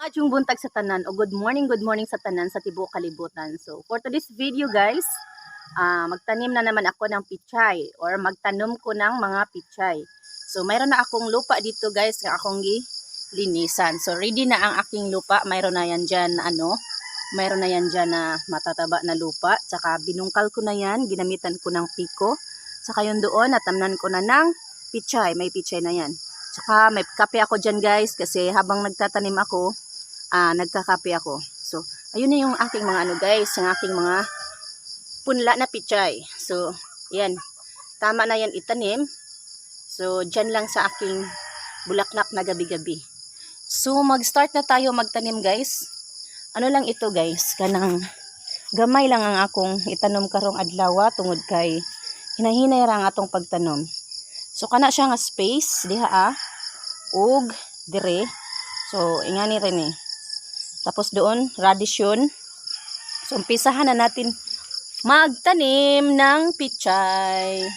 Adyong buntag sa tanan o good morning, good morning sa tanan sa tibuok kalibutan. So, for today's video guys, ah magtanim na naman ako ng pichay or magtanom ko ng mga pichay. So, mayroon na akong lupa dito guys na akong linisan. So, ready na ang aking lupa. Mayroon na yan dyan na ano, mayroon na yan dyan na matataba na lupa. Tsaka binungkal ko na yan, ginamitan ko ng piko. Tsaka yun doon, natamnan ko na ng pichay. May pichay na yan. Tsaka may kape ako dyan guys kasi habang nagtatanim ako, ah nagkakape ako. So, ayun na yung aking mga ano guys, yung aking mga punla na pichay. So, yan. Tama na yan itanim. So, dyan lang sa aking bulaklak na gabi-gabi. So, mag-start na tayo magtanim guys. Ano lang ito guys, kanang gamay lang ang akong itanom karong adlaw tungod kay hinahinay ra ang atong pagtanom. So, kana siya nga space, diha ah, ug dire. So, ingani rin eh. Tapos doon, radish yun. So, umpisahan na natin magtanim ng pichay.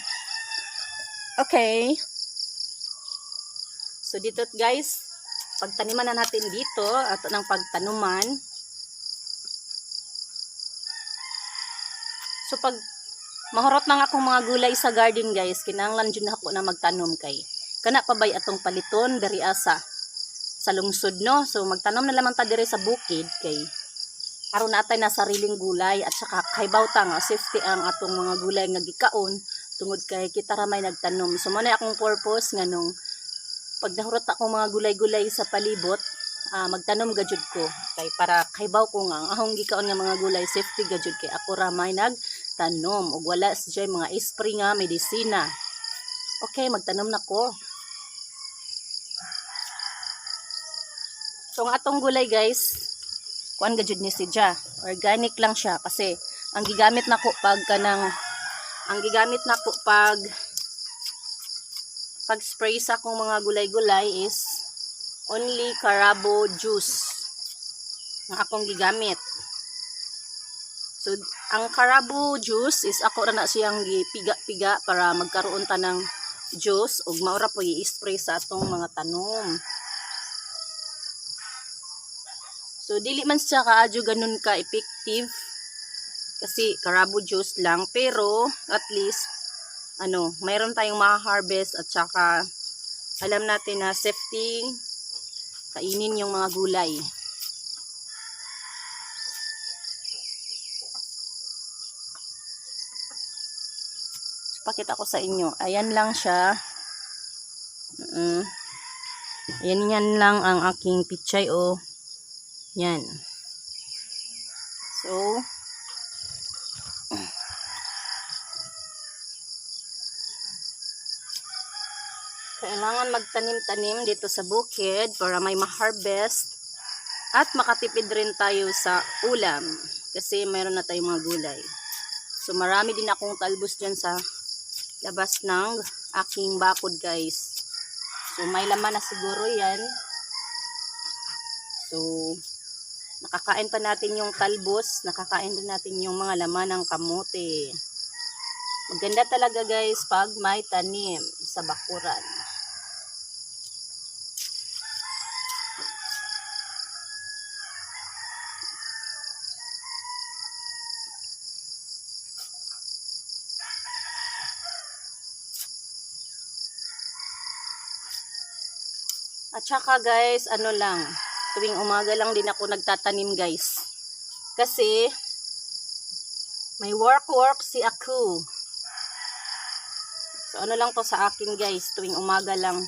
Okay. So, dito guys, pagtaniman na natin dito, ato ng pagtanuman. So, pag mahurot na nga akong mga gulay sa garden guys, kinanglan dyan ako na magtanom kay. Kana pa bay atong paliton, dari asa sa lungsod no. So magtanom na lamang ta dire sa bukid kay aron natay na sariling gulay at saka kaybaw ta nga safety ang atong mga gulay nga gikaon tungod kay kita ra may nagtanom. So mo na akong purpose nga nung pag nahurot akong mga gulay-gulay sa palibot, ah, magtanom gajud ko kay para kaybaw ko nga ahong gikaon nga mga gulay safety gajud kay ako ra may nagtanom ug wala siya mga spray nga medisina. Okay, magtanom na ko. So, ang atong gulay guys, kuan gajud ni siya. Organic lang siya kasi ang gigamit nako pag kanang ang gigamit nako pag pag spray sa akong mga gulay-gulay is only carabo juice na akong gigamit. So, ang carabo juice is ako ra na siyang gipiga-piga para magkaroon ta ng juice ug maura po i-spray sa atong mga tanom. So, dili man siya kaadyo ganun ka effective. Kasi karabo juice lang. Pero, at least, ano, mayroon tayong ma-harvest at saka alam natin na safety kainin yung mga gulay. So, pakita ko sa inyo. Ayan lang siya. Mm. Ayan yan lang ang aking pichay o yan. So, kailangan magtanim-tanim dito sa bukid para may ma-harvest at makatipid rin tayo sa ulam kasi mayroon na tayong mga gulay. So, marami din akong talbos dyan sa labas ng aking bakod guys. So, may laman na siguro yan. So, nakakain pa natin yung talbos, nakakain din natin yung mga laman ng kamote. Maganda talaga guys pag may tanim sa bakuran. At saka guys, ano lang, tuwing umaga lang din ako nagtatanim guys. Kasi, may work-work si ako. So, ano lang to sa akin guys, tuwing umaga lang.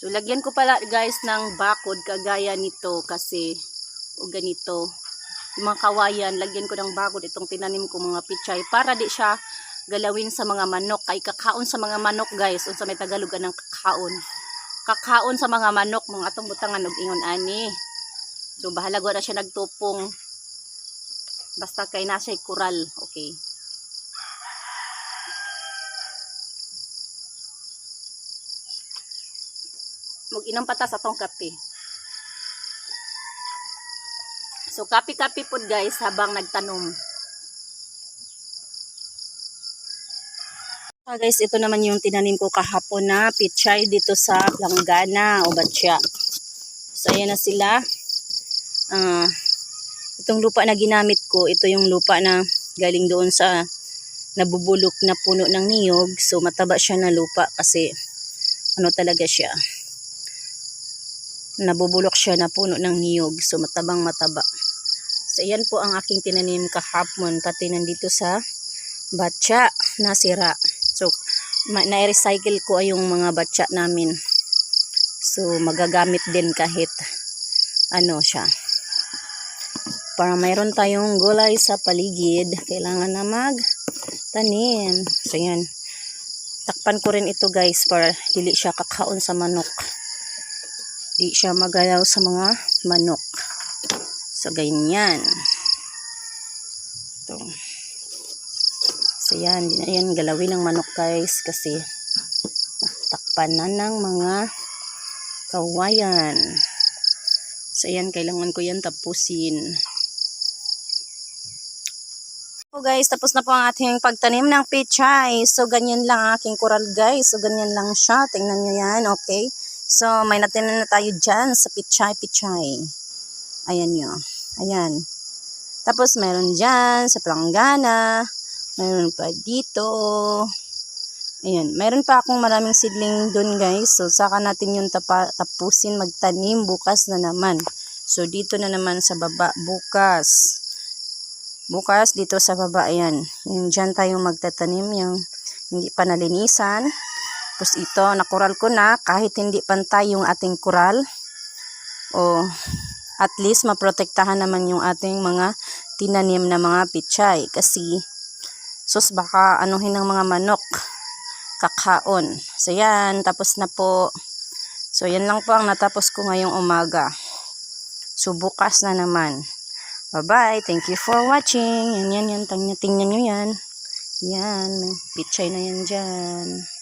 So, lagyan ko pala guys ng bakod kagaya nito kasi o ganito. Yung mga kawayan, lagyan ko ng bakod itong tinanim ko mga pichay para di siya galawin sa mga manok. Kay kakaon sa mga manok guys, unsa may Tagalogan ng kakaon. Kakaon sa mga manok, mga atong butangan og ingon ani. So, bahala na siya nagtupong. Basta kay na siya kural, okay. Mag-inom pa sa tong kape. So, kape-kape po guys habang nagtanom. Ah, guys, ito naman yung tinanim ko kahapon na pichay dito sa Langgana o Batya. So, ayan na sila. Ah, itong lupa na ginamit ko, ito yung lupa na galing doon sa nabubulok na puno ng niyog. So, mataba siya na lupa kasi ano talaga siya. Nabubulok siya na puno ng niyog. So, matabang mataba. So, ayan po ang aking tinanim kahapon. Pati nandito sa batya na sira. So, na-recycle ko yung mga batya namin. So, magagamit din kahit ano siya. Para mayroon tayong gulay sa paligid, kailangan na magtanim. So, yan. Takpan ko rin ito guys para dili siya kakaon sa manok. Di siya magalaw sa mga manok. So, ganyan. Ito. So yan, di na yan galawin ng manok guys kasi takpan na ng mga kawayan. So yan, kailangan ko yan tapusin. So guys, tapos na po ang ating pagtanim ng pechay. So ganyan lang ang aking coral guys. So ganyan lang siya. Tingnan nyo yan, okay? So may natinan na tayo dyan sa pechay. Ayan nyo. Ayan. Tapos meron dyan sa planggana. Meron pa dito. Ayan. Meron pa akong maraming seedling dun guys. So, saka natin yung tapa, tapusin magtanim bukas na naman. So, dito na naman sa baba bukas. Bukas dito sa baba. Ayan. Yung dyan tayo magtatanim. Yung hindi pa nalinisan. Tapos ito, nakural ko na. Kahit hindi pantay yung ating kural. O, at least maprotektahan naman yung ating mga tinanim na mga pichay. Kasi, sus baka anuhin ng mga manok kakaon. So yan, tapos na po. So yan lang po ang natapos ko ngayong umaga. So bukas na naman. Bye-bye. Thank you for watching. Yan, yan, yan. Tingnan, nyo yan. Yan. May pichay na yan dyan.